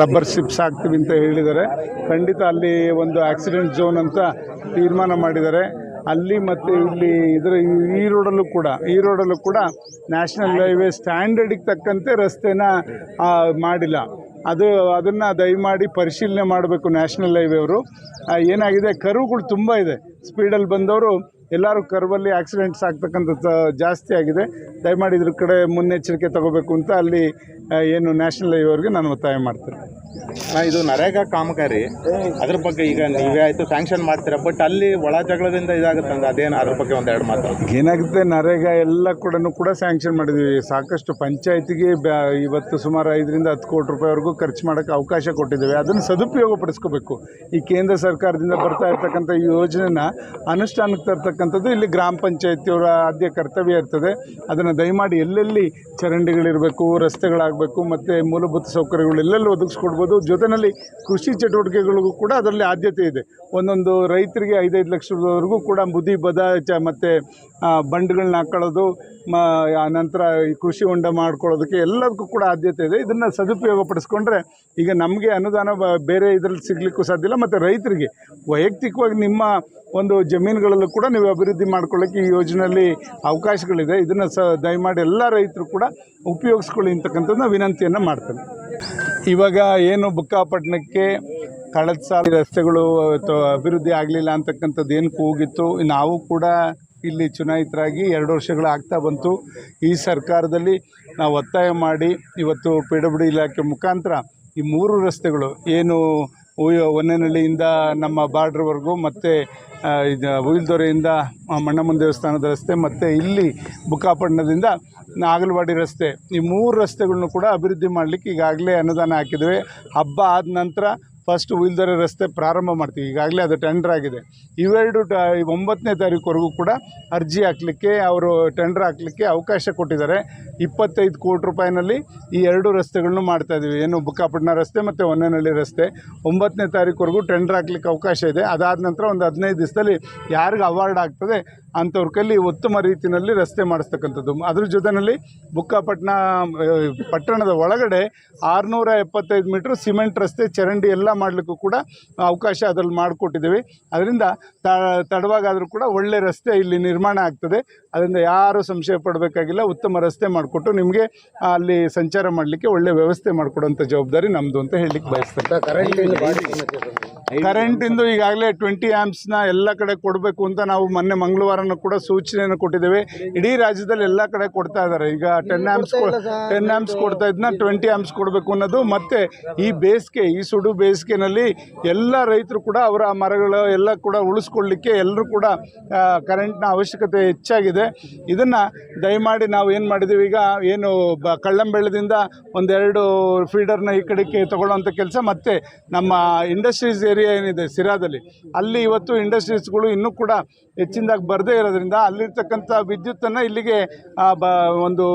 Rubber ships ಹಾಕ್ತೀವಿ ಅಂತ ಹೇಳಿದ್ದಾರೆ. ಖಂಡಿತ ಅಲ್ಲಿ ಒಂದು ಆಕ್ಸಿಡೆಂಟ್ ಝೋನ್ ಅಂತ ತೀರ್ಮಾನ ಮಾಡಿದ್ದಾರೆ. ಅಲ್ಲಿ ಮತ್ತು ಇಲ್ಲಿ ಇದರ ಈ ರೋಡಲ್ಲೂ ಕೂಡ, ಈ ರೋಡಲ್ಲೂ ಕೂಡ ನ್ಯಾಷನಲ್ ಹೈವೇ ಸ್ಟ್ಯಾಂಡರ್ಡಿಗೆ ತಕ್ಕಂತೆ ರಸ್ತೆನ ಮಾಡಿಲ್ಲ. ಅದು, ಅದನ್ನು ದಯಮಾಡಿ ಪರಿಶೀಲನೆ ಮಾಡಬೇಕು ನ್ಯಾಷನಲ್ ಹೈವೇ ಅವರು. ಏನಾಗಿದೆ? ಕರುಗಳು ತುಂಬ ಇದೆ. ಸ್ಪೀಡಲ್ಲಿ ಬಂದವರು ಎಲ್ಲರೂ ಕರ್ವಲ್ಲಿ ಆಕ್ಸಿಡೆಂಟ್ಸ್ ಆಗ್ತಕ್ಕಂಥದ್ದು ಜಾಸ್ತಿ ಆಗಿದೆ. ದಯಮಾಡಿ ಇದ್ರ ಕಡೆ ಮುನ್ನೆಚ್ಚರಿಕೆ ತಗೋಬೇಕು ಅಂತ ಅಲ್ಲಿ ಏನು ನ್ಯಾಷನಲ್ ಹೈವೇವರೆಗೆ ಅವ್ರಿಗೆ ನಾನು ಒತ್ತಾಯ ಮಾಡ್ತೇನೆ. ಇದು ನರೇಗಾ ಕಾಮಗಾರಿ. ಅದ್ರ ಬಗ್ಗೆ ಈಗ ನೀವೇ ಆಯಿತು ಸ್ಯಾಂಕ್ಷನ್ ಮಾಡ್ತೀರಾ? ಬಟ್ ಅಲ್ಲಿ ಒಳ ಜಗಳದಿಂದ ಇದಾಗುತ್ತೆ ಅಂದ್ರೆ ಅದೇನು ಅದ್ರ ಬಗ್ಗೆ ಒಂದು ಎರಡು ಮಾತು ಏನಾಗುತ್ತೆ ನರೇಗಾ ಎಲ್ಲ ಕೂಡ ಕೂಡ ಸ್ಯಾಂಕ್ಷನ್ ಮಾಡಿದ್ವಿ. ಸಾಕಷ್ಟು ಪಂಚಾಯತಿಗೆ ಇವತ್ತು ಸುಮಾರು ಐದರಿಂದ ಹತ್ತು ಕೋಟಿ ರೂಪಾಯಿವರೆಗೂ ಖರ್ಚು ಮಾಡೋಕ್ಕೆ ಅವಕಾಶ ಕೊಟ್ಟಿದ್ದೇವೆ. ಅದನ್ನು ಸದುಪಯೋಗ ಪಡಿಸ್ಕೋಬೇಕು ಈ ಕೇಂದ್ರ ಸರ್ಕಾರದಿಂದ ಬರ್ತಾ ಇರ್ತಕ್ಕಂಥ ಈ ಯೋಜನೆನ ಅನುಷ್ಠಾನಕ್ಕೆ ತರ್ತಕ್ಕಂಥದ್ದು ಇಲ್ಲಿ ಗ್ರಾಮ ಪಂಚಾಯತಿಯವರ ಆದ್ಯ ಕರ್ತವ್ಯ ಇರ್ತದೆ. ಅದನ್ನು ದಯಮಾಡಿ ಎಲ್ಲೆಲ್ಲಿ ಚರಂಡಿಗಳಿರಬೇಕು, ರಸ್ತೆಗಳಾಗಬೇಕು, ಮತ್ತು ಮೂಲಭೂತ ಸೌಕರ್ಯಗಳು ಎಲ್ಲೆಲ್ಲಿ ಒದಗಿಸ್ಕೊಡ್ಬೋದು ಜೊತೆಯಲ್ಲಿ ಕೃಷಿ ಚಟುವಟಿಕೆಗಳಿಗೂ ಕೂಡ ಅದರಲ್ಲಿ ಆದ್ಯತೆ ಇದೆ. ಒಂದೊಂದು ರೈತರಿಗೆ ಐದೈದು ಲಕ್ಷದವರೆಗೂ ಕೂಡ ಬುದ್ಧಿ ಬದ, ಚ, ಮತ್ತು ಬಂಡ್ಗಳನ್ನ ಹಾಕೊಳ್ಳೋದು ಮ, ಆ ನಂತರ ಈ ಕೃಷಿ ಹೊಂಡ ಮಾಡ್ಕೊಳ್ಳೋದಕ್ಕೆ ಎಲ್ಲದಕ್ಕೂ ಕೂಡ ಆದ್ಯತೆ ಇದೆ. ಇದನ್ನು ಸದುಪಯೋಗ ಪಡಿಸ್ಕೊಂಡ್ರೆ ಈಗ ನಮಗೆ ಅನುದಾನ ಬೇರೆ ಇದರಲ್ಲಿ ಸಿಗಲಿಕ್ಕೂ ಸಾಧ್ಯ ಇಲ್ಲ. ಮತ್ತು ರೈತರಿಗೆ ವೈಯಕ್ತಿಕವಾಗಿ ನಿಮ್ಮ ಒಂದು ಜಮೀನುಗಳಲ್ಲೂ ಕೂಡ ನೀವು ಅಭಿವೃದ್ಧಿ ಮಾಡ್ಕೊಳ್ಳೋಕ್ಕೆ ಈ ಯೋಜನೆಯಲ್ಲಿ ಅವಕಾಶಗಳಿದೆ. ಇದನ್ನು ಸ, ದಯಮಾಡಿ ಎಲ್ಲ ರೈತರು ಕೂಡ ಉಪಯೋಗಿಸ್ಕೊಳ್ಳಿ ಅಂತಕ್ಕಂಥದ್ದನ್ನ ವಿನಂತಿಯನ್ನು ಮಾಡ್ತೇನೆ. ಇವಾಗ ಏನು ಬುಕ್ಕಾಪಟ್ಟಣಕ್ಕೆ ಕಳೆದ ಸಾಲ ರಸ್ತೆಗಳು ಅಥವಾ ಅಭಿವೃದ್ಧಿ ಆಗಲಿಲ್ಲ ಅಂತಕ್ಕಂಥದ್ದು ಏನು ಕೂಗಿತ್ತು. ನಾವು ಕೂಡ ಇಲ್ಲಿ ಚುನಾಯಿತರಾಗಿ ಎರಡು ವರ್ಷಗಳು ಆಗ್ತಾ ಬಂತು. ಈ ಸರ್ಕಾರದಲ್ಲಿ ನಾವು ಒತ್ತಾಯ ಮಾಡಿ ಇವತ್ತು ಪಿ ಡಬ್ಲ್ಯೂ ಇಲಾಖೆ ಮುಖಾಂತರ ಈ ಮೂರು ರಸ್ತೆಗಳು ಏನು ಒನ್ನೆನಹಳ್ಳಿಯಿಂದ ನಮ್ಮ ಬಾರ್ಡ್ರ್ವರೆಗೂ ಮತ್ತು ಇದು ಉಯಿಲ್ದೊರೆಯಿಂದ ಮಣ್ಣಮ್ಮನ ದೇವಸ್ಥಾನದ ರಸ್ತೆ ಮತ್ತು ಇಲ್ಲಿ ಬುಕ್ಕಾಪಟ್ಟಣದಿಂದ ನಾಗಲವಾಡಿ ರಸ್ತೆ ಈ ಮೂರು ರಸ್ತೆಗಳನ್ನು ಕೂಡ ಅಭಿವೃದ್ಧಿ ಮಾಡಲಿಕ್ಕೆ ಈಗಾಗಲೇ ಅನುದಾನ ಹಾಕಿದ್ದೇವೆ. ಹಬ್ಬ ಆದ ನಂತರ ಫಸ್ಟ್ ಉಯಿಲ್ದೊರೆ ರಸ್ತೆ ಪ್ರಾರಂಭ ಮಾಡ್ತೀವಿ. ಈಗಾಗಲೇ ಅದು ಟೆಂಡರ್ ಆಗಿದೆ. ಇವೆರಡು ಟ ಒಂಬತ್ತನೇ ತಾರೀಕುವರೆಗೂ ಕೂಡ ಅರ್ಜಿ ಹಾಕಲಿಕ್ಕೆ ಅವರು ಟೆಂಡರ್ ಹಾಕಲಿಕ್ಕೆ ಅವಕಾಶ ಕೊಟ್ಟಿದ್ದಾರೆ. ಇಪ್ಪತ್ತೈದು ಕೋಟಿ ರೂಪಾಯಿನಲ್ಲಿ ಈ ಎರಡು ರಸ್ತೆಗಳನ್ನು ಮಾಡ್ತಾಯಿದ್ದೀವಿ ಏನು ಬುಕ್ಕಾಪಟ್ಟಣ ರಸ್ತೆ ಮತ್ತು ಹೊನ್ನೇನಹಳ್ಳಿ ರಸ್ತೆ. ಒಂಬತ್ತನೇ ತಾರೀಕುವರೆಗೂ ಟೆಂಡರ್ ಹಾಕ್ಲಿಕ್ಕೆ ಅವಕಾಶ ಇದೆ. ಅದಾದ ನಂತರ ಒಂದು ಹದಿನೈದು ದಿವಸದಲ್ಲಿ ಯಾರಿಗೆ ಅವಾರ್ಡ್ ಆಗ್ತದೆ ಅಂಥವ್ರ ಕೈಲಿ ಉತ್ತಮ ರೀತಿಯಲ್ಲಿ ರಸ್ತೆ ಮಾಡಿಸ್ತಕ್ಕಂಥದ್ದು. ಅದ್ರ ಜೊತೆಯಲ್ಲಿ ಬುಕ್ಕಾಪಟ್ಟಣ ಪಟ್ಟಣದ ಒಳಗಡೆ ಆರುನೂರ ಎಪ್ಪತ್ತೈದು ಮೀಟ್ರ್ ಸಿಮೆಂಟ್ ರಸ್ತೆ ಚರಂಡಿ ಎಲ್ಲ ಮಾಡಲಿಕ್ಕೂ ಕೂಡ ಅವಕಾಶ ಅದರಲ್ಲಿ ಮಾಡಿಕೊಟ್ಟಿದ್ದೀವಿ. ಅದರಿಂದ ತಡವಾಗಾದರೂ ಕೂಡ ಒಳ್ಳೆ ರಸ್ತೆ ಇಲ್ಲಿ ನಿರ್ಮಾಣ ಆಗ್ತದೆ. ಅದರಿಂದ ಯಾರೂ ಸಂಶಯ ಪಡಬೇಕಾಗಿಲ್ಲ. ಉತ್ತಮ ರಸ್ತೆ ಮಾಡಿಕೊಟ್ಟು ನಿಮಗೆ ಅಲ್ಲಿ ಸಂಚಾರ ಮಾಡಲಿಕ್ಕೆ ಒಳ್ಳೆ ವ್ಯವಸ್ಥೆ ಮಾಡಿಕೊಡುವಂಥ ಜವಾಬ್ದಾರಿ ನಮ್ಮದು ಅಂತ ಹೇಳಲಿಕ್ಕೆ ಬಯಸ್ತೇನೆ. ಕರೆಂಟಿಂದು ಈಗಾಗಲೇ ಟ್ವೆಂಟಿ ಆ್ಯಮ್ಸ್ನ ಎಲ್ಲ ಕಡೆ ಕೊಡಬೇಕು ಅಂತ ನಾವು ಮೊನ್ನೆ ಮಂಗಳವಾರನೂ ಕೂಡ ಸೂಚನೆಯನ್ನು ಕೊಟ್ಟಿದ್ದೇವೆ. ಇಡೀ ರಾಜ್ಯದಲ್ಲಿ ಎಲ್ಲ ಕಡೆ ಕೊಡ್ತಾ ಇದ್ದಾರೆ. ಈಗ ಟೆನ್ ಆ್ಯಂಪ್ಸ್ ಟೆನ್ ಆ್ಯಂಪ್ಸ್ ಕೊಡ್ತಾ ಇದ್ನ ಟ್ವೆಂಟಿ ಆ್ಯಂಪ್ಸ್ ಕೊಡಬೇಕು ಅನ್ನೋದು. ಮತ್ತು ಈ ಬೇಸಿಗೆ ಈ ಸುಡು ಬೇಸಿಗೆನಲ್ಲಿ ಎಲ್ಲ ರೈತರು ಕೂಡ ಅವರ ಮರಗಳು ಎಲ್ಲ ಕೂಡ ಉಳಿಸ್ಕೊಳ್ಳಿಕ್ಕೆ ಎಲ್ಲರೂ ಕೂಡ ಕರೆಂಟ್ನ ಅವಶ್ಯಕತೆ ಹೆಚ್ಚಾಗಿದೆ. ಇದನ್ನು ದಯಮಾಡಿ ನಾವು ಏನು ಮಾಡಿದ್ದೀವಿ ಈಗ ಏನು ಬ ಕಳ್ಳಂಬೆಳ್ಳದಿಂದ ಒಂದೆರಡು ಫೀಡರ್ನ ಈ ಕಡೆಗೆ ತಗೊಳ್ಳೋವಂಥ ಕೆಲಸ. ಮತ್ತು ನಮ್ಮ ಇಂಡಸ್ಟ್ರೀಸ್ ಏರಿಯಾ ಏನಿದೆ ಸಿರಾದಲ್ಲಿ, ಅಲ್ಲಿ ಇವತ್ತು ಇಂಡಸ್ಟ್ರೀಸ್ಗಳು ಇನ್ನೂ ಕೂಡ ಹೆಚ್ಚಿನದಾಗಿ ಬರದೇ ಇರೋದ್ರಿಂದ ಅಲ್ಲಿರ್ತಕ್ಕಂಥ ವಿದ್ಯುತ್ತನ್ನು ಇಲ್ಲಿಗೆ ಬ, ಒಂದು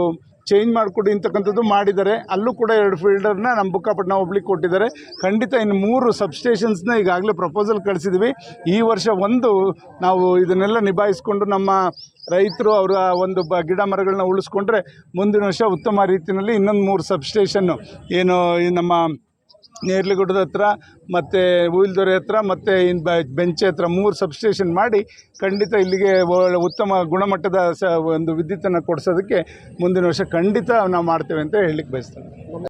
ಚೇಂಜ್ ಮಾಡಿಕೊಡಿ ಅಂತಕ್ಕಂಥದ್ದು ಮಾಡಿದ್ದಾರೆ. ಅಲ್ಲೂ ಕೂಡ ಎರಡು ಫೀಲ್ಡರ್ನ ನಮ್ಮ ಬುಕ್ಕಾಪಟ್ಟಣ ಹೋಗ್ಲಿಕ್ಕೆ ಕೊಟ್ಟಿದ್ದಾರೆ. ಖಂಡಿತ ಇನ್ನು ಮೂರು ಸಬ್ಸ್ಟೇಷನ್ಸ್ನ ಈಗಾಗಲೇ ಪ್ರಪೋಸಲ್ ಕಳಿಸಿದ್ವಿ. ಈ ವರ್ಷ ಒಂದು ನಾವು ಇದನ್ನೆಲ್ಲ ನಿಭಾಯಿಸ್ಕೊಂಡು ನಮ್ಮ ರೈತರು ಅವರ ಒಂದು ಬ, ಗಿಡ ಮರಗಳನ್ನ ಉಳಿಸ್ಕೊಂಡ್ರೆ ಮುಂದಿನ ವರ್ಷ ಉತ್ತಮ ರೀತಿಯಲ್ಲಿ ಇನ್ನೊಂದು ಮೂರು ಸಬ್ಸ್ಟೇಷನ್ನು ಏನು ನಮ್ಮ ನೇರ್ಲಿಗುಡ್ಡದ ಹತ್ರ, ಮತ್ತು ಉಯಿಲ್ದೊರೆ ಹತ್ರ, ಮತ್ತು ಇನ್ ಬ, ಬೆಂಚೆ ಹತ್ರ ಮೂರು ಸಬ್ಸ್ಟೇಷನ್ ಮಾಡಿ ಖಂಡಿತ ಇಲ್ಲಿಗೆ ಉತ್ತಮ ಗುಣಮಟ್ಟದ ಸ, ಒಂದು ವಿದ್ಯುತ್ತನ್ನು ಕೊಡಿಸೋದಕ್ಕೆ ಮುಂದಿನ ವರ್ಷ ಖಂಡಿತ ನಾವು ಮಾಡ್ತೇವೆ ಅಂತ ಹೇಳಲಿಕ್ಕೆ ಬಯಸ್ತೇನೆ.